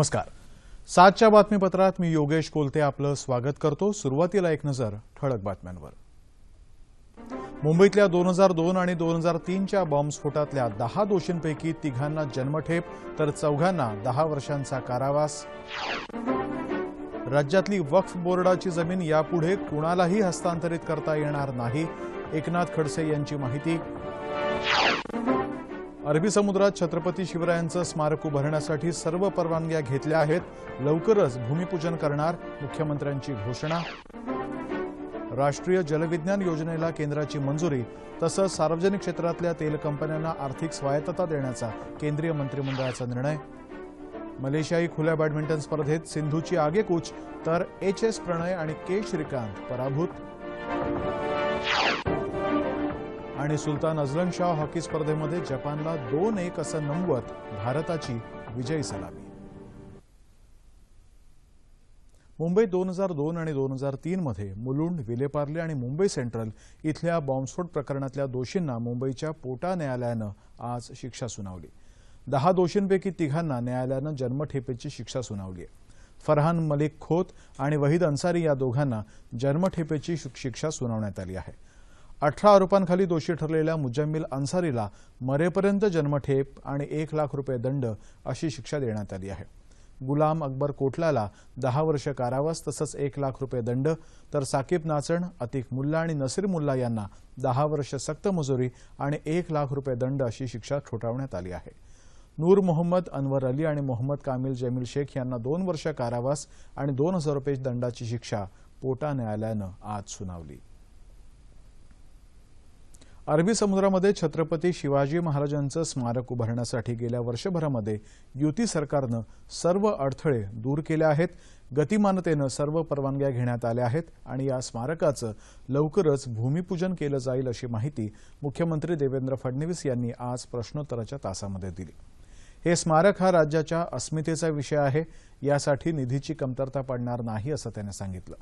नमस्कार. सातच्या बातमीपत्रात मी योगेश कोलते आपलं स्वागत करतो. सुरुवातीला एक नजर ठळक बातम्यांवर. मुंबईतल्या दोन हजार दोन आणि दोन हजार तीनच्या बॉम्बस्फोटातल्या दहा दोषींपैकी तिघांना जन्मठेप तर चौघांना दहा वर्षांचा कारावास. राज्यातली वक्फ बोर्डाची जमीन यापुढे कुणालाही हस्तांतरित करता येणार नाही एकनाथ खडसे यांची माहिती. अरबी समुद्रात छत्रपती शिवरायांचं स्मारक उभारण्यासाठी सर्व परवानग्या घेतल्या आहेत. लवकरच भूमिपूजन करणार मुख्यमंत्र्यांची घोषणा. राष्ट्रीय जलविज्ञान योजनेला केंद्राची मंजुरी तसंच सार्वजनिक क्षेत्रातल्या तेल कंपन्यांना आर्थिक स्वायत्तता देण्याचा केंद्रीय मंत्रिमंडळाचा निर्णय. मलेशियाई खुल्या बॅडमिंटन स्पर्धेत सिंधूची आगेकूच तर एच एस प्रणय आणि के श्रीकांत पराभूत. आणि सुलतान अझलन शाह हॉकी स्पर्धेमध्ये जपानला दोन एक असं नमवत भारताची विजयी सलामी. मुंबई दोन हजार दोन आणि दोन हजार तीनमध्ये मुलुंड विलेपार्ले आणि मुंबई सेंट्रल इथल्या बॉम्बस्फोट प्रकरणातल्या दोषींना मुंबईच्या पोटा न्यायालयानं आज शिक्षा सुनावली. दहा दोषींपैकी तिघांना न्यायालयानं जन्मठेपेची शिक्षा सुनावली आहे. फरहान मलिक खोत आणि वहीद अन्सारी या दोघांना जन्मठेपेची शिक्षा सुनावण्यात आली आहे. अठरा आरोपांखाली दोषी ठरलेल्या मुजम्मिल अन्सारीला मरेपर्यंत जन्मठेप आणि एक लाख रुपये दंड अशी शिक्षा देण्यात आली आहे. गुलाम अकबर कोटलाला दहा वर्ष कारावास तसंच एक लाख रुपये दंड तर साकीब नाचण अतिक मुल्ला आणि नसीर मुल्ला यांना दहा वर्ष सक्त मजुरी आणि एक लाख रुपये दंड अशी शिक्षा ठोठावण्यात आली आहे. नूर मोहम्मद अनवर अली आणि मोहम्मद कामिल जमील शेख यांना दोन वर्ष कारावास आणि दोन हजार रुपये दंडाची शिक्षा पोटा न्यायालयानं आज सुनावली. अरबी समुद्रामध्ये छत्रपती शिवाजी महाराजांचं स्मारक उभारण्यासाठी गेल्या वर्षभरामध्ये युती सरकारनं सर्व अडथळे दूर केले आहेत गतिमानतेनं सर्व परवानग्या घेण्यात आल्या आहेत आणि या स्मारकाचं लवकरच भूमिपूजन केलं जाईल अशी माहिती मुख्यमंत्री देवेंद्र फडणवीस यांनी आज प्रश्नोत्तराच्या तासामध्ये दिली. हे स्मारक हा राज्याच्या अस्मितेचा विषय आहे यासाठी निधीची कमतरता पडणार नाही असं त्याने सांगितलं.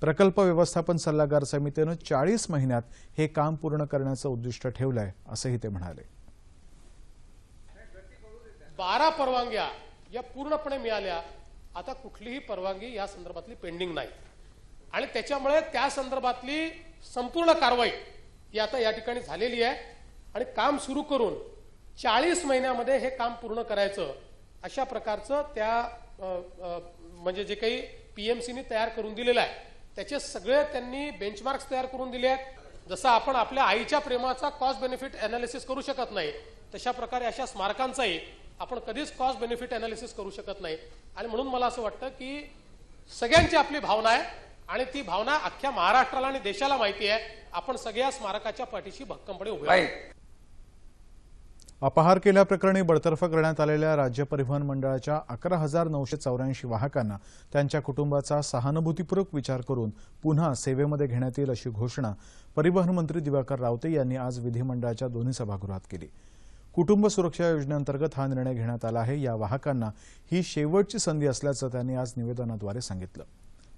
प्रकल्प व्यवस्थापन सल्लागार समितीनं चाळीस महिन्यात हे काम पूर्ण करण्याचं उद्दिष्ट ठेवलंय असंही ते म्हणाले. बारा परवानग्या या पूर्णपणे मिळाल्या. आता कुठलीही परवानगी या संदर्भातली पेंडिंग नाही. आणि त्याच्यामुळे त्या संदर्भातली संपूर्ण कारवाई ही आता या ठिकाणी झालेली आहे. आणि काम सुरू करून चाळीस महिन्यामध्ये हे काम पूर्ण करायचं अशा प्रकारचं त्या म्हणजे जे काही पीएमसीनी तयार करून दिलेलं आहे त्याचे सगळे त्यांनी बेंचमार्क्स तयार करून दिले आहेत जसं आपण आपल्या आईच्या प्रेमाचा कॉस्ट बेनिफिट अनालिसिस करू शकत नाही तशा प्रकारे अशा स्मारकांचाही आपण कधीच कॉस्ट बेनिफिट अनालिसिस करू शकत नाही. आणि म्हणून मला असं वाटतं की सगळ्यांची आपली भावना आहे आणि ती भावना अख्ख्या महाराष्ट्राला आणि देशाला माहिती आहे. आपण सगळ्या स्मारकाच्या पाठीशी भक्कमपणे उभे अपहार केल्याप्रकरणी बडतर्फ करण्यात आलेल्या राज्य परिवहन मंडळाच्या अकरा हजार नऊशे चौऱ्याऐंशी वाहकांना त्यांच्या कुटुंबाचा सहानुभूतीपूर्वक विचार करून पुन्हा सेवेमध्ये घेण्यात येईल अशी घोषणा परिवहन मंत्री दिवाकर रावते यांनी आज विधिमंडळाच्या दोन्ही सभागृहात केली. कुटुंब सुरक्षा योजनेअंतर्गत हा निर्णय घेण्यात आला आहे. या वाहकांना ही शेवटची संधी असल्याचं त्यांनी आज निवेदनाद्वारे सांगितलं.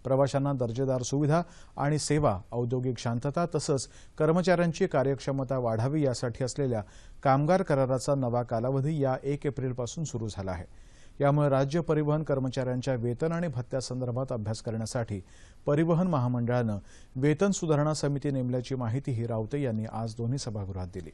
प्रवाशांना दर्जेदार सुविधा आणि सेवा औद्योगिक शांतता तसंच कर्मचाऱ्यांची कार्यक्षमता वाढावी यासाठी असलेल्या कामगार कराराचा नवा कालावधी या एक एप्रिलपासून सुरू झाला आहे. यामुळे राज्य परिवहन कर्मचाऱ्यांच्या वेतन आणि भत्त्यासंदर्भात अभ्यास करण्यासाठी परिवहन महामंडळानं वेतन सुधारणा समिती नेमल्याची माहितीही रावते यांनी आज दोन्ही सभागृहात दिली.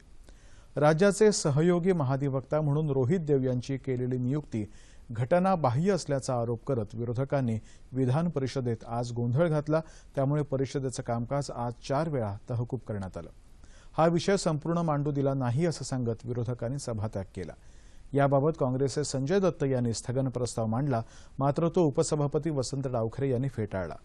राज्याचे सहयोगी महाधिवक्ता म्हणून रोहित देव यांची केलेली नियुक्ती घटनाबाह्य असल्याचा आरोप करत विरोधकांनी विधान परिषदेत आज गोंधळ घातला. त्यामुळे परिषदेचं कामकाज आज चार वेळा तहकूब करण्यात आलं. हा विषय संपूर्ण मांडू दिला नाही असं सांगत विरोधकांनी सभात्याग केला. याबाबत काँग्रेसचे संजय दत्त यांनी स्थगन प्रस्ताव मांडला. मात्र तो उपसभापती वसंत डावखरे यांनी फेटाळला.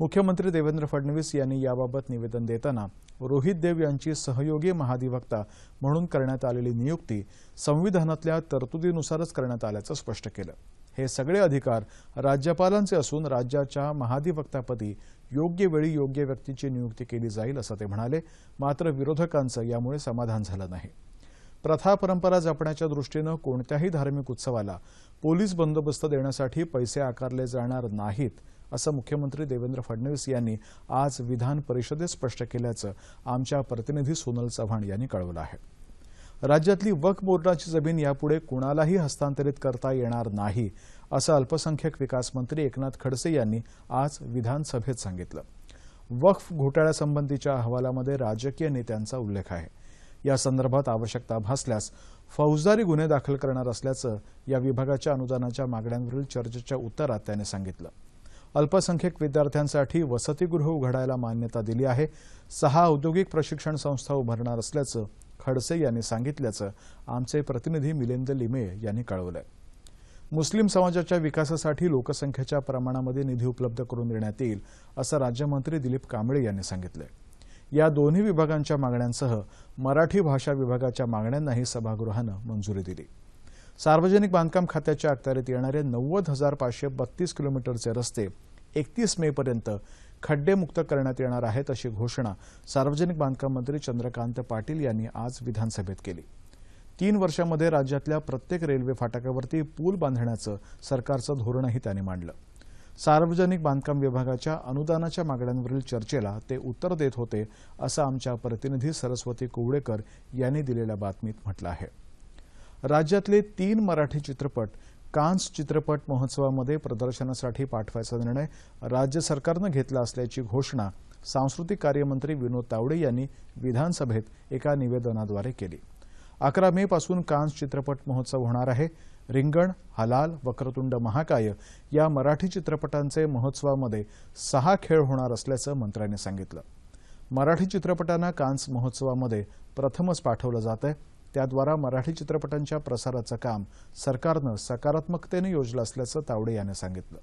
मुख्यमंत्री देवेंद्र फडणवीस यांनी याबाबत निवेदन देताना रोहित देव यांची सहयोगी महाधिवक्ता म्हणून करण्यात आलेली नियुक्ती संविधानातल्या तरतुदीनुसारच करण्यात आल्याचं स्पष्ट केलं. हे सगळे अधिकार राज्यपालांचे असून राज्याच्या महाधिवक्तापदी योग्य वेळी योग्य व्यक्तीची नियुक्ती केली जाईल असं ते म्हणाले मात्र विरोधकांचं यामुळे समाधान झालं नाही. प्रथा परंपरा जपण्याच्या दृष्टीनं कोणत्याही धार्मिक उत्सवाला पोलीस बंदोबस्त देण्यासाठी पैसे आकारले जाणार नाहीत असं मुख्यमंत्री देवेंद्र फडणवीस यांनी आज विधान परिषदेत स्पष्ट केल्याचं आमच्या प्रतिनिधी सोनल चव्हाण यांनी कळवलं आहे. राज्यातली वक्फ बोर्डाची जमीन यापुढे कुणालाही हस्तांतरित करता येणार नाही असं अल्पसंख्याक विकास मंत्री एकनाथ खडसे यांनी आज विधानसभेत सांगितलं. वक्फ घोटाळ्यासंबंधीच्या अहवालामध्ये राजकीय नेत्यांचा उल्लेख आहे. या संदर्भात आवश्यकता भासल्यास फौजदारी गुन्हे दाखल करणार असल्याचं या विभागाच्या अनुदानाच्या मागण्यांवरील चर्चेच्या उत्तरात त्याने सांगितलं. अल्पसंख्याक विद्यार्थ्यांसाठी वसतिगृह उघडायला मान्यता दिली आहे. सहा औद्योगिक प्रशिक्षण संस्था उभारणार असल्याचं खडसे यांनी सांगितल्याचं आमचे प्रतिनिधी मिलिंद लिमे यांनी कळवलं मुस्लिम समाजाच्या विकासासाठी लोकसंख्येच्या प्रमाणामध्ये निधी उपलब्ध करून देण्यात येईल असं राज्यमंत्री दिलीप कांबळे यांनी सांगितलं या दोन्ही विभागांच्या मागण्यांसह मराठी भाषा विभागाच्या मागण्यांनाही सभागृहानं मंजुरी दिली. सार्वजनिक बांधकाम खात्याच्या अखत्यारीत येणारे नव्वद हजार पाचशे बत्तीस किलोमीटरचे रस्ते एकतीस मे पर्यंत खड्डेमुक्त करण्यात येणार आहेत अशी घोषणा सार्वजनिक बांधकाम मंत्री चंद्रकांत पाटील यांनी आज विधानसभेत केली. तीन वर्षामध्ये राज्यातल्या प्रत्येक रेल्वे फाटकावरती पूल बांधण्याचं सरकारचं धोरणही त्यांनी मांडलं. सार्वजनिक बांधकाम विभागाच्या अनुदानाच्या मागण्यांवरील चर्चेला ते उत्तर देत होते असं आमच्या प्रतिनिधी सरस्वती कुवडेकर यांनी दिलेल्या बातमीत म्हटलं आहे. राज्यातले तीन मराठी चित्रपट कान्स चित्रपट महोत्सवामध्ये प्रदर्शनासाठी पाठवायचा निर्णय राज्य सरकारनं घेतला असल्याची घोषणा सांस्कृतिक कार्यमंत्री विनोद तावडे यांनी विधानसभेत एका निवेदनाद्वारे केली. अकरा मे पासून कान्स चित्रपट महोत्सव होणार आहे. रिंगण हलाल वक्रतुंड महाकाय या मराठी चित्रपटांचे महोत्सवामध्ये सहा खेळ होणार असल्याचं मंत्र्यांनी सांगितलं. मराठी चित्रपटांना कान्स महोत्सवामध्ये प्रथमच पाठवलं जात आहे त्याद्वारा मराठी चित्रपटांच्या प्रसाराचं काम सरकारनं सकारात्मकतेनं योजलं असल्याचं तावडे यांनी सांगितलं.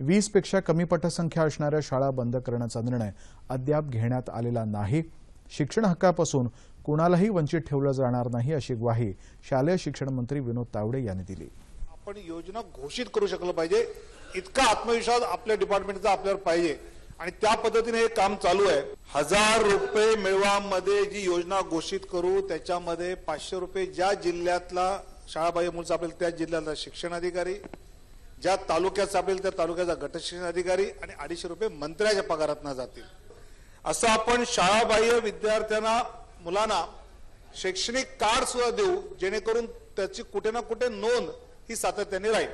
वीसपेक्षा कमी पटसंख्या असणाऱ्या शाळा बंद करण्याचा निर्णय अद्याप घेण्यात आलेला नाही. शिक्षण हक्कापासून कुणालाही वंचित ठेवलं जाणार नाही अशी ग्वाही शालेय शिक्षण मंत्री विनोद तावडे यांनी दिली. आपण योजना घोषित करू शकलं पाहिजे. इतका आत्मविश्वास आपल्या डिपार्टमेंटचा आपल्यावर पाहिजे. आणि त्या पद्धतीने हे काम चालू आहे. हजार रुपये मिळवामध्ये जी योजना घोषित करू त्याच्यामध्ये पाचशे रुपये ज्या जिल्ह्यातला शाळाबाह्य मुलं सापडेल त्या जिल्ह्यातला शिक्षण अधिकारी ज्या तालुक्यात सापडेल त्या तालुक्याचा गट शिक्षण अधिकारी आणि अडीचशे रुपये मंत्र्याच्या पगारातनं जातील. असं आपण शाळाबाह्य विद्यार्थ्यांना मुलांना शैक्षणिक कार्ड सुद्धा देऊ जेणेकरून त्याची कुठे ना कुठे नोंद ही सातत्याने राहील.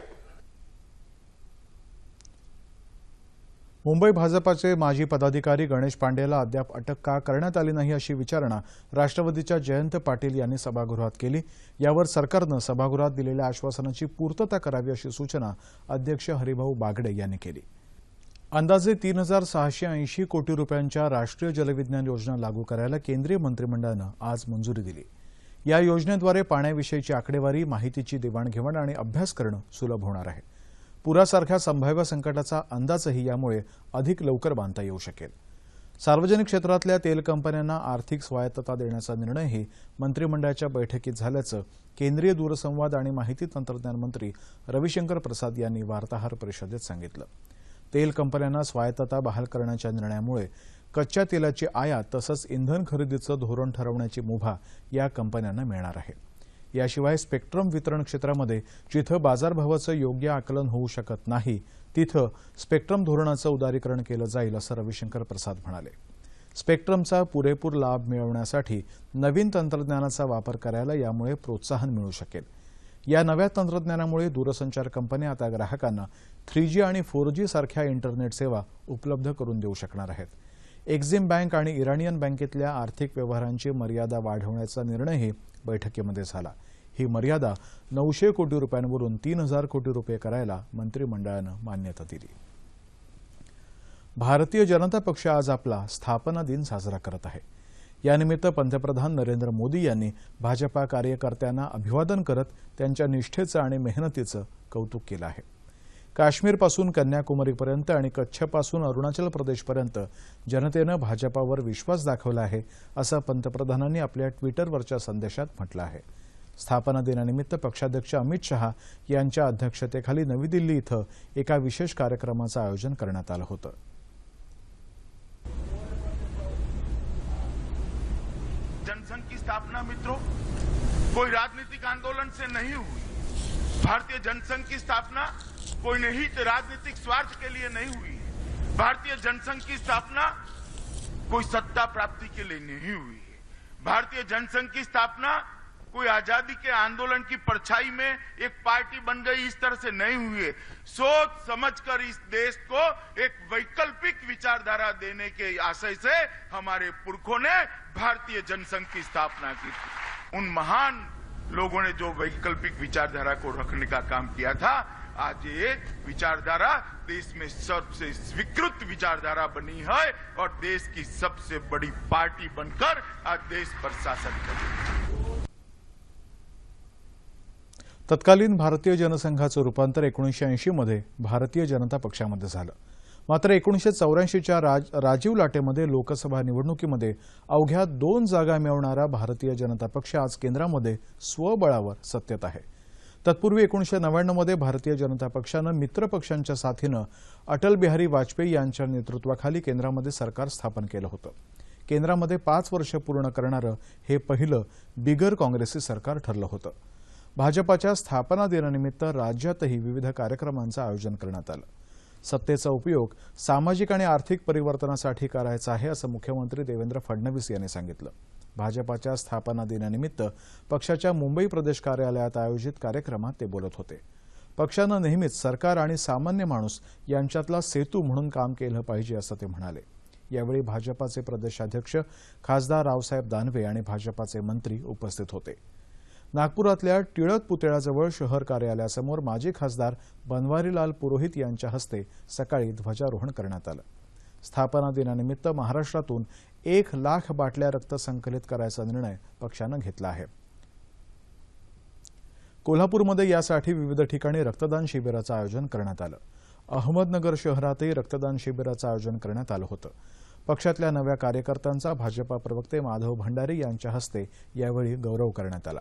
मुंबई भाजपाचे माजी पदाधिकारी गणेश पांडेला अद्याप अटक का करण्यात आली नाही अशी विचारणा राष्ट्रवादीच्या जयंत पाटील यांनी सभागृहात केली. यावर सरकारनं सभागृहात दिलेल्या आश्वासनाची पूर्तता करावी अशी सूचना अध्यक्ष हरिभाऊ बागडे यांनी केली. अंदाजे तीन हजार सहाशे ऐंशी कोटी रुपयांच्या राष्ट्रीय जलविज्ञान योजना लागू करायला केंद्रीय मंत्रिमंडळानं आज मंजुरी दिली. या योजनेद्वारे पाण्याविषयीची आकडेवारी माहितीची देवाणघेवाण आणि अभ्यास करणं सुलभ होणार आहे. पुरासारख्या संभाव्य संकटाचा अंदाजही यामुळे अधिक लवकर बांधता येऊ शकेल. सार्वजनिक क्षेत्रातल्या तेल कंपन्यांना आर्थिक स्वायत्तता देण्याचा निर्णयही मंत्रिमंडळाच्या बैठकीत झाल्याचं केंद्रीय दूरसंवाद आणि माहिती तंत्रज्ञान मंत्री रविशंकर प्रसाद यांनी वार्ताहर परिषदेत सांगितलं. तेल कंपन्यांना स्वायत्तता बहाल करण्याच्या निर्णयामुळे कच्च्या तेलाची आयात तसंच इंधन खरेदीचं धोरण ठरवण्याची मुभा या कंपन्यांना मिळणार आहे. याशिवाय स्पेक्ट्रम वितरण क्षेत्रामध्ये जिथं बाजारभावाचं योग्य आकलन होऊ शकत नाही तिथं स्पेक्ट्रम धोरणाचं उदारीकरण केलं जाईल असं रविशंकर प्रसाद म्हणाले. स्पेक्ट्रमचा पुरेपूर लाभ मिळवण्यासाठी नवीन तंत्रज्ञानाचा वापर करायला यामुळे प्रोत्साहन मिळू शकेल. या नव्या तंत्रज्ञानामुळे दूरसंचार कंपन्या आता ग्राहकांना थ्री जी आणि फोर जी सारख्या इंटरनेट सेवा उपलब्ध करून देऊ शकणार आहेत. एक्झिम बँक आणि इराणियन बँकेतल्या आर्थिक व्यवहारांची मर्यादा वाढवण्याचा निर्णयही बैठकीमध्ये झाला. ही मर्यादा नऊशे कोटी रुपयांवरून तीन हजार कोटी रुपये करायला मंत्रिमंडळानं मान्यता दिली. भारतीय जनता पक्ष आज आपला स्थापना दिन साजरा करत आहे. यानिमित्त पंतप्रधान नरेंद्र मोदी यांनी भाजपा कार्यकर्त्यांना अभिवादन करत त्यांच्या निष्ठेचं आणि मेहनतीचं कौतुक केलं आहे. काश्मीरपासून कन्याकुमारीपर्यंत आणि कच्छपासून अरुणाचल प्रदेशपर्यंत जनतेनं भाजपावर विश्वास दाखवला आहे असं पंतप्रधानांनी आपल्या ट्विटरवरच्या संदेशात म्हटलं आहे. स्थापना दिनानिमित्त पक्षाध्यक्ष अमित शहा यांच्या अध्यक्षतेखाली नवी दिल्ली इथं एका विशेष कार्यक्रमाचं आयोजन करण्यात आलं होतं. जनसंघ की स्थापना मित्रों कोई राजनीतिक आंदोलन से नहीं हुई। भारतीय जनसंघ की स्थापना कोई निहित राजनीतिक स्वार्थ के लिए नहीं हुई। है भारतीय जनसंघ की स्थापना कोई सत्ता प्राप्ति के लिए नहीं हुई है। भारतीय जनसंघ की स्थापना कोई आज़ादी के आंदोलन की परछाई में एक पार्टी बन गई, इस तरह से नहीं हुई है। सोच समझकर इस देश को एक वैकल्पिक विचारधारा देने के आशय से हमारे पुरखों ने भारतीय जनसंघ की स्थापना की थी। उन महान लोगों ने जो वैकल्पिक विचारधारा को रखने का काम किया था आज ये विचारधारा देश में सबसे स्वीकृत विचारधारा बनी है और देश की सबसे बड़ी पार्टी बनकर आज देश पर शासन कर तत्कालीन भारतीय जनसंघाचं रूपांतर एकोणीसशे ऐंशीमध्ये भारतीय जनता पक्षामध्ये झालं. मात्र एकोणीसशे चौऱ्याऐंशीच्या राज राजीव लाटेमध्ये लोकसभा निवडणुकीमध्ये अवघ्या दोन जागा मिळवणारा भारतीय जनता पक्ष आज केंद्रामध्ये स्वबळावर सत्तेत आहे. तत्पूर्वी एकोणीसशे नव्याण्णवमध्ये भारतीय जनता पक्षानं मित्र पक्षांच्या साथीनं अटल बिहारी वाजपेयी यांच्या नेतृत्वाखाली केंद्रामध्ये सरकार स्थापन केलं होतं. केंद्रामध्ये पाच वर्ष पूर्ण करणारं हे पहिलं बिगर काँग्रेसी सरकार ठरलं होतं. भाजपाच्या स्थापना दिनानिमित्त राज्यातही विविध कार्यक्रमांचं आयोजन करण्यात आलं. सत्तेचा उपयोग सामाजिक आणि आर्थिक परिवर्तनासाठी करायचा आहे असं मुख्यमंत्री देवेंद्र फडणवीस यांनी सांगितलं. भाजपाच्या स्थापना दिनानिमित्त पक्षाच्या मुंबई प्रदेश कार्यालयात आयोजित कार्यक्रमात ते बोलत होते. पक्षानं नेहमीच सरकार आणि सामान्य माणूस यांच्यातला सेतू म्हणून काम केलं पाहिजे असं ते म्हणाले. यावेळी भाजपाचे प्रदेशाध्यक्ष खासदार रावसाहेब दानवे आणि भाजपाचे मंत्री उपस्थित होते. नागपुरातल्या टिळक पुतळ्याजवळ शहर कार्यालयासमोर माजी खासदार बनवारीलाल पुरोहित यांच्या हस्ते सकाळी ध्वजारोहण करण्यात आलं. स्थापना दिनानिमित्त महाराष्ट्रातून एक लाख बाटल्या रक्त संकलित करायचा निर्णय पक्षानं घेतला आहे. कोल्हापूरमध्ये यासाठी विविध ठिकाणी रक्तदान शिबिराचं आयोजन करण्यात आलं. अहमदनगर शहरातही रक्तदान शिबिराचं आयोजन करण्यात आलं होतं. पक्षातल्या नव्या कार्यकर्त्यांचा भाजपा प्रवक्ते माधव भंडारी यांच्या हस्ते यावेळी गौरव करण्यात आला.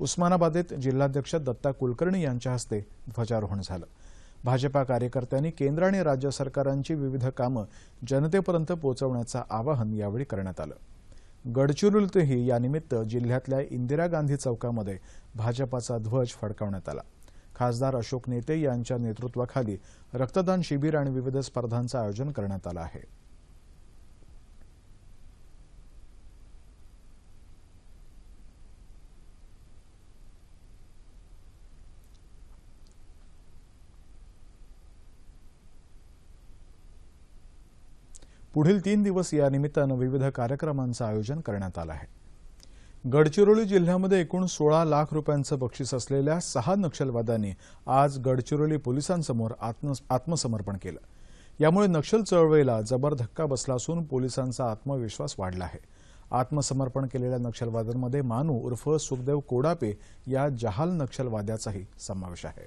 उस्मानाबादेत जिल्हाध्यक्ष दत्ता कुलकर्णी यांच्या हस्ते ध्वजारोहण झालं. भाजपा कार्यकर्त्यांनी केंद्र आणि राज्य सरकारांची विविध कामं जनतेपर्यंत पोहोचवण्याचं आवाहन यावेळी करण्यात आलं. गडचिरोलीतही यानिमित्त जिल्ह्यातल्या इंदिरा गांधी चौकामध्ये भाजपाचा ध्वज फडकावण्यात आला. खासदार अशोक नेते यांच्या नेतृत्वाखाली रक्तदान शिबिर आणि विविध स्पर्धांचं आयोजन करण्यात आलं आहे. पुढील तीन दिवस या निमित्तानं विविध कार्यक्रमांचं आयोजन करण्यात आलं आहे. गडचिरोली जिल्ह्यामध्ये एकूण सोळा लाख रुपयांचं बक्षीस असलेल्या सहा नक्षलवाद्यांनी आज गडचिरोली पोलिसांसमोर आत्म आत्मसमर्पण केलं. यामुळे नक्षल चळवळीला जबर धक्का बसला असून पोलिसांचा आत्मविश्वास वाढला आहे. आत्मसमर्पण केलेल्या नक्षलवाद्यांमध्ये मानू उर्फ सुखदेव कोडापे या जहाल नक्षलवाद्याचाही समावेश आहे.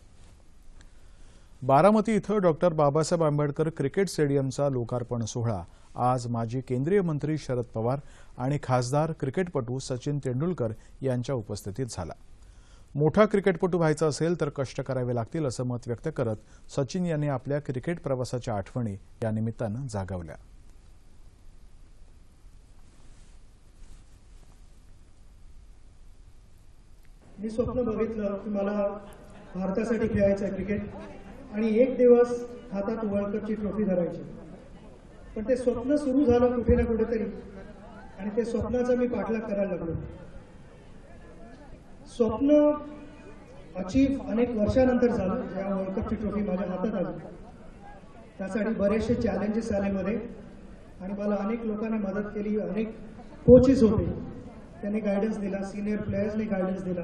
बारामती इथं डॉक्टर बाबासाहेब आंबेडकर क्रिकेट स्टेडियमचा लोकार्पण सोहळा आज माजी केंद्रीय मंत्री शरद पवार आणि खासदार क्रिकेटपटू सचिन तेंडुलकर यांच्या उपस्थितीत झाला. मोठा क्रिकेटपटू व्हायचा असेल तर कष्ट करावे लागतील असं मत व्यक्त करत सचिन यांनी आपल्या क्रिकेट प्रवासाच्या आठवणी या निमित्तानं जागवल्या. मी स्वप्न बघितलं की मला भारतासाठी खेळायचं आहे क्रिकेट. आणि एक दिवस हातात वर्ल्ड कपची ट्रॉफी धरायची. पण ते स्वप्न सुरू झालं कुठे ना कुठेतरी. आणि ते स्वप्नाचा मी पाठलाग करायला लागलो. स्वप्न अचीव्ह अनेक वर्षानंतर झालं. या वर्ल्ड कपची ट्रॉफी माझ्या हातात आली. त्यासाठी बरेचसे चॅलेंजेस आले मध्ये आणि मला अनेक लोकांनी मदत केली. अनेक कोचेस होते. त्यांनी गायडन्स दिला. सिनियर प्लेयर्सनी गायडन्स दिला.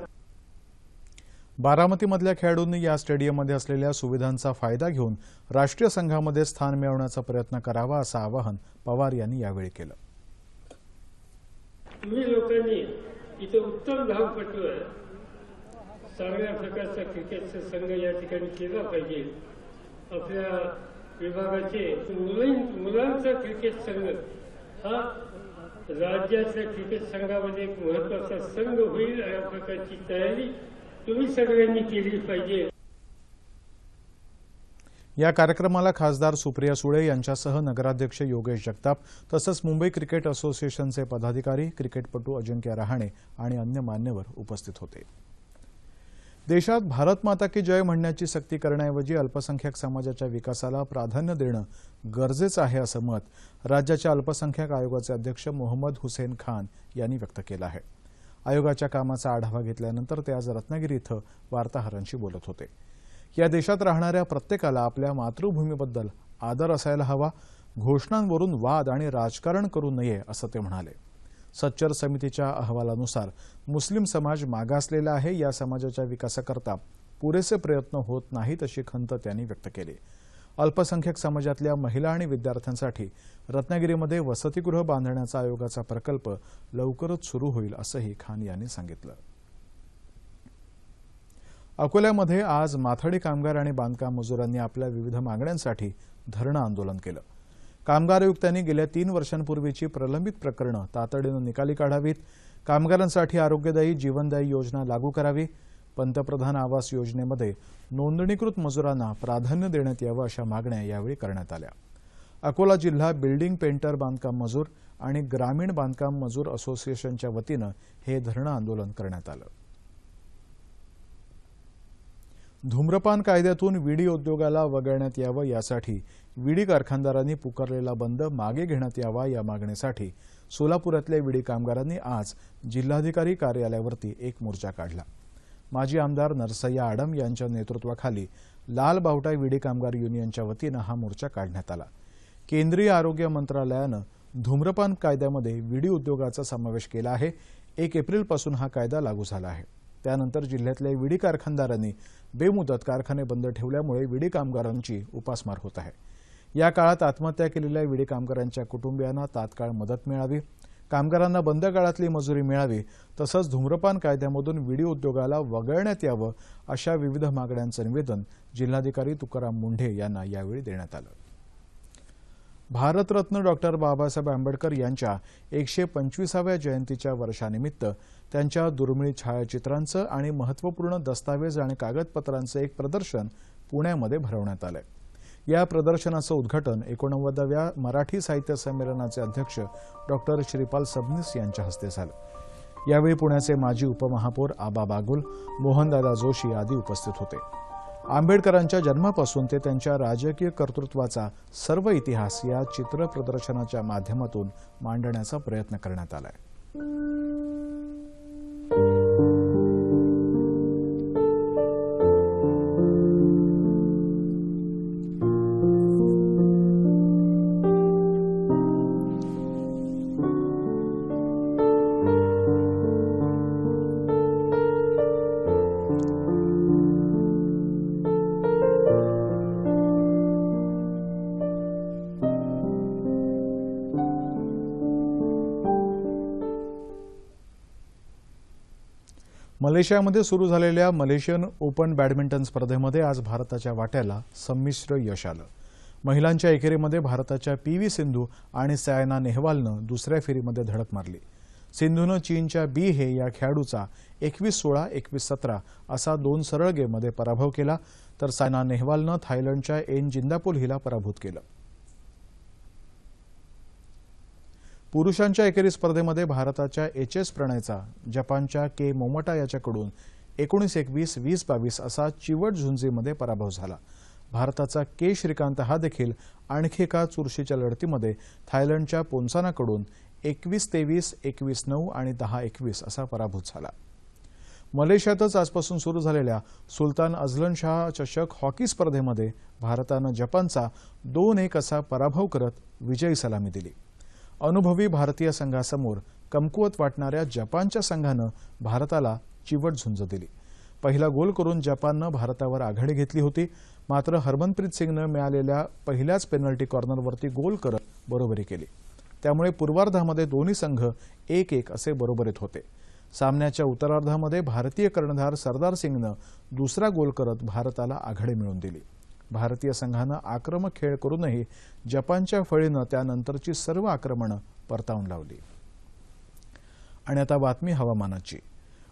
बारामतीमधल्या खेळाडूंनी या स्टेडियममध्ये असलेल्या सुविधांचा फायदा घेऊन राष्ट्रीय संघामध्ये स्थान मिळवण्याचा प्रयत्न करावा असं आवाहन पवार यांनी यावेळी केलं. तुम्ही लोकांनी इथे उत्तम धावपटू आहे. चांगल्या प्रकारचा क्रिकेटचा संघ या ठिकाणी केला पाहिजे. आपल्या विभागाचे मुलांचा क्रिकेट संघ हा राज्यातल्या क्रिकेट संघामध्ये एक महत्त्वाचा संघ होईल या प्रकारची तयारी तुम्ही सगळ्यांनी केली पाहिजे. या कार्यक्रमाला खासदार सुप्रिया सुळे यांच्यासह नगराध्यक्ष योगेश जगताप तसंच मुंबई क्रिकेट असोसिएशनचे पदाधिकारी क्रिकेटपटू अजिंक्य रहाणे आणि अन्य मान्यवर उपस्थित होते. देशात भारत माता की जय म्हणण्याची सक्ती करण्याऐवजी अल्पसंख्याक समाजाच्या विकासाला प्राधान्य देणं गरजेचं आहे असं मत राज्याच्या अल्पसंख्याक आयोगाचे अध्यक्ष मोहम्मद हुसेन खान यांनी व्यक्त केलं आहे. आयोगाच्या कामाचा आढावा घेतल्यानंतर ते आज रत्नागिरी इथं वार्ताहरांशी बोलत होते. या देशात राहणाऱ्या प्रत्येकाला आपल्या मातृभूमीबद्दल आदर असायला हवा घोषणांवरून वाद आणि राजकारण करू नये असं ते म्हणाले. सच्चर समितीच्या अहवालानुसार मुस्लिम समाज मागासलेला आहे या समाजाच्या विकासाकरता पुरेसे प्रयत्न होत नाहीत अशी खंत त्यांनी व्यक्त केली. अल्पसंख्याक समाजातल्या महिला आणि विद्यार्थ्यांसाठी रत्नागिरीमध्ये वसतिगृह बांधण्याचा आयोगाचा प्रकल्प लवकरच सुरू होईल असंही खान यांनी सांगितलं. अकोल्यामध्ये आज माथाडी कामगार आणि बांधकाम मजुरांनी आपल्या विविध मागण्यांसाठी धरणं आंदोलन केलं. कामगार आयुक्तांनी गेल्या तीन वर्षांपूर्वीची प्रलंबित प्रकरणं तातडीनं निकाली काढावीत. कामगारांसाठी आरोग्यदायी जीवनदायी योजना लागू करावी. पंतप्रधान आवास योजनेमध्ये नोंदणीकृत मजुरांना प्राधान्य देण्यात यावं अशा मागण्या यावेळी करण्यात आल्या. अकोला जिल्हा बिल्डिंग पेंटर बांधकाम मजूर आणि ग्रामीण बांधकाम मजूर असोसिएशनच्या वतीनं हे धरणं आंदोलन करण्यात आलं. धूम्रपान कायद्यातून विडी उद्योगाला वगळण्यात यावं यासाठी विडी कारखानदारांनी पुकारलेला बंद मागे घेण्यात यावा या मागणीसाठी सोलापुरातल्या विडी कामगारांनी आज जिल्हाधिकारी कार्यालयावरती एक मोर्चा काढला. माजी आमदार नरसय्या आडम यांच्या नेतृत्वाखाली लाल बावटा विडी कामगार युनियनच्या वतीनं हा मोर्चा काढण्यात आला. केंद्रीय आरोग्य मंत्रालयानं धूम्रपान कायद्यामध्ये विडी उद्योगाचा समावेश केला आहे. एक एप्रिलपासून हा कायदा लागू झाला आहे. त्यानंतर जिल्ह्यातल्या विडी कारखानदारांनी बेमुदत कारखाने बंद ठेवल्यामुळे विडी कामगारांची उपासमार होत आहे. या काळात आत्महत्या केलेल्या विडी कामगारांच्या कुटुंबियांना तात्काळ मदत मिळावी. कामगारांना बंद काळातली मजुरी मिळावी तसंच धूम्रपान कायद्यामधून विडी उद्योगाला वगळण्यात यावं अशा विविध मागण्यांचं निवेदन जिल्हाधिकारी तुकाराम मुंढे यांना यावेळी देण्यात आलं. भारतरत्न डॉक्टर बाबासाहेब आंबेडकर यांच्या एकशे पंचवीसाव्या जयंतीच्या वर्षानिमित्त त्यांच्या दुर्मिळ छायाचित्रांचं आणि महत्त्वपूर्ण दस्तावेज आणि कागदपत्रांचं एक प्रदर्शन पुण्यामध्ये भरवण्यात आलं आहे या प्रदर्शनाचं उद्घाटन एकोणनव्वदाव्या मराठी साहित्य संमेलनाचे अध्यक्ष डॉक्टर श्रीपाल सबनीस यांच्या हस्ते झालं. यावेळी पुण्याचे माजी उपमहापौर आबा बागुल मोहनदादा जोशी आदी उपस्थित होते. आंबेडकरांच्या जन्मापासून ते त्यांच्या राजकीय कर्तृत्वाचा सर्व इतिहास या चित्र प्रदर्शनाच्या माध्यमातून मांडण्याचा प्रयत्न करण्यात आलाय. मलेशियामध्ये सुरू झालेल्या मलेशियन ओपन बॅडमिंटन स्पर्धेमध्ये आज भारताच्या वाट्याला संमिश्र यश आलं. महिलांच्या एकेरीमध्ये भारताच्या पी व्ही सिंधू आणि सायना नेहवालनं दुसऱ्या फेरीमध्ये धडक मारली. सिंधूनं चीनच्या बी हे या खेळाडूचा एकवीस सोळा एकवीस सतरा असा दोन सरळ गेममध्ये पराभव केला तर सायना नेहवालनं थायलंडच्या एन जिंदापोल हिला पराभूत केलं. पुरुषांच्या एकेरी स्पर्धेमध्ये भारताच्या एच एस प्रणयचा जपानच्या के मोमटा याच्याकडून एकोणीस एकवीस वीस बावीस असा चिवट झुंजीमध्ये पराभव झाला. भारताचा के श्रीकांत हा देखील आणखी एका चुरशीच्या लढतीमध्ये थायलंडच्या पोन्सानाकडून एकवीस तेवीस एकवीस नऊ आणि दहा एकवीस असा पराभूत झाला. मलेशियातच आजपासून सुरू झालेल्या सुलतान अझलन शाह चषक हॉकी स्पर्धेमध्ये भारतानं जपानचा दोन एक असा पराभव करत विजयी सलामी दिली. अनुभवी भारतीय संघासमोर कमकुवत वाटणाऱ्या जपानच्या संघानं भारताला चिवट झुंज दिली. पहिला गोल करून जपाननं भारतावर आघाडी घेतली होती. मात्र हरमनप्रीत सिंगनं मिळालेल्या पहिल्याच पेनल्टी कॉर्नरवरती गोल करत बरोबरी केली. त्यामुळे पूर्वार्धामध्ये दोन्ही संघ एक एक असे बरोबरीत होते. सामन्याच्या उत्तरार्धामध्ये भारतीय कर्णधार सरदार सिंगनं दुसरा गोल करत भारताला आघाडी मिळवून दिली. भारतीय संघानं आक्रमक खेळ करूनही जपानच्या फळीनं त्यानंतरची सर्व आक्रमणं परतावून लावली. आणि आता बातमी हवामानाची.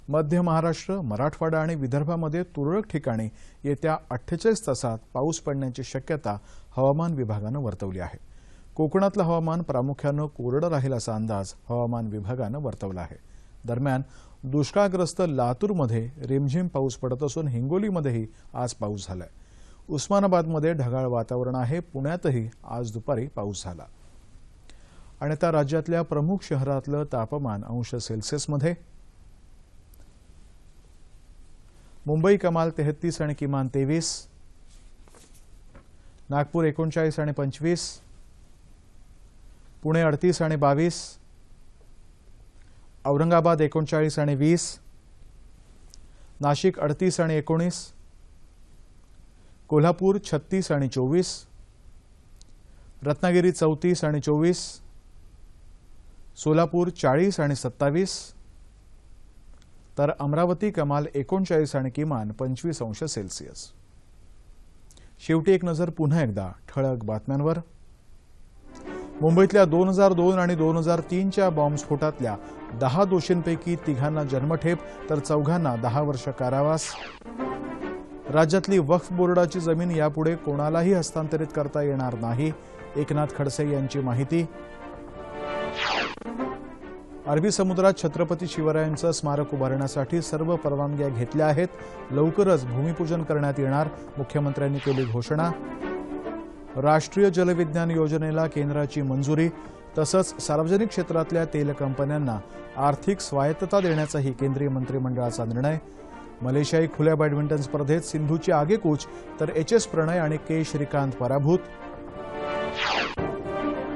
मध्य महाराष्ट्र मराठवाडा आणि विदर्भामध्ये तुरळक ठिकाणी येत्या अठ्ठेचाळीस तासात पाऊस पडण्याची शक्यता हवामान विभागानं वर्तवली आहे. कोकणातलं हवामान प्रामुख्यानं कोरडं राहील असा अंदाज हवामान विभागानं वर्तवला आहे. दरम्यान दुष्काळग्रस्त लातूरमध्ये रिमझिम पाऊस पडत असून हिंगोलीमध्येही आज पाऊस झालाय. उस्मानाबादमध्ये ढगाळ वातावरण आहे. पुण्यातही आज दुपारी पाऊस झाला. आणि आता राज्यातल्या प्रमुख शहरातलं तापमान अंश सेल्सिअसमध्ये. मुंबई कमाल तेहतीस आणि किमान तेवीस. नागपूर एकोणचाळीस आणि पंचवीस. पुणे अडतीस आणि बावीस. औरंगाबाद एकोणचाळीस आणि वीस. नाशिक अडतीस आणि एकोणीस. कोल्हापूर छत्तीस आणि चोवीस रत्नागिरी चौतीस आणि चोवीस सोलापूर चाळीस आणि सत्तावीस तर अमरावती कमाल एकोणचाळीस आणि किमान पंचवीस अंश सेल्सिअस. शेवटी एक नजर पुन्हा एकदा ठळक बातम्यांवर. मुंबईतल्या दोन हजार दोन आणि दोन हजार तीनच्या बॉम्बस्फोटातल्या दहा दोषींपैकी तिघांना जन्मठेप तर चौघांना दहा वर्ष कारावास. राज्यातली वक्फ बोर्डाची जमीन यापुढे कोणालाही हस्तांतरित करता येणार नाही. एकनाथ खडसे यांची माहिती. अरबी समुद्रात छत्रपती शिवरायांचं स्मारक उभारण्यासाठी सर्व परवानग्या घेतल्या आहेत. लवकरच भूमिपूजन करण्यात येणार मुख्यमंत्र्यांनी केली घोषणा. राष्ट्रीय जलविज्ञान योजनेला केंद्राची मंजुरी तसंच सार्वजनिक क्षेत्रातल्या तेल कंपन्यांना आर्थिक स्वायत्तता देण्याचाही केंद्रीय मंत्रिमंडळाचा निर्णय. मलेशियाई खुल्या बॅडमिंटन स्पर्धेत सिंधूची आगेकूच तर एच एस प्रणय आणि के श्रीकांत पराभूत.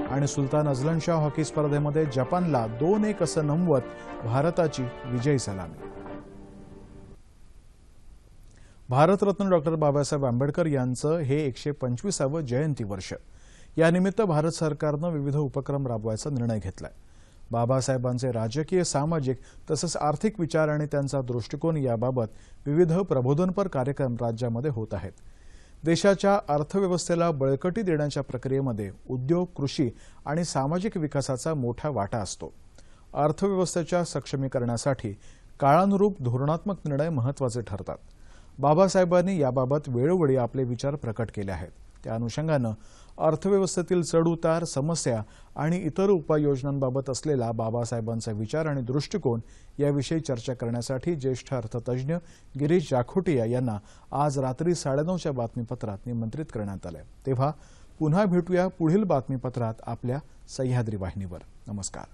आणि सुलतान अझलन शाह हॉकी स्पर्धेमध्ये जपानला दोन एक असं नमवत भारताची विजयी सलामी. भारतरत्न डॉक्टर बाबासाहेब आंबेडकर यांचं हे एकशे पंचवीसावं जयंती वर्ष. यानिमित्त भारत सरकारनं विविध उपक्रम राबवायचा निर्णय घेतलाय. बाबासाहेबांचे राजकीय सामाजिक तसंच आर्थिक विचार आणि त्यांचा दृष्टिकोन याबाबत विविध प्रबोधनपर कार्यक्रम राज्यामध्ये होत आहेत. देशाच्या अर्थव्यवस्थेला बळकटी देण्याच्या प्रक्रियेमध्ये उद्योग कृषी आणि सामाजिक विकासाचा मोठा वाटा असतो. अर्थव्यवस्थेच्या सक्षमीकरणासाठी काळानुरूप धोरणात्मक निर्णय महत्त्वाचे ठरतात. बाबासाहेबांनी याबाबत वेळोवेळी आपले विचार प्रकट केले आहेत. त्या अनुषंगानं अर्थव्यवस्थेतील चढउतार समस्या आणि इतर उपाययोजनांबाबत असलेला बाबासाहेबांचा विचार आणि दृष्टिकोन याविषयी चर्चा करण्यासाठी ज्येष्ठ अर्थतज्ज्ञ गिरीश जाखोटिया यांना आज रात्री साडेनऊच्या बातमीपत्रात निमंत्रित करण्यात आलंय. तेव्हा पुन्हा भेटूया पुढील बातमीपत्रात आपल्या सह्याद्री वाहिनीवर. नमस्कार.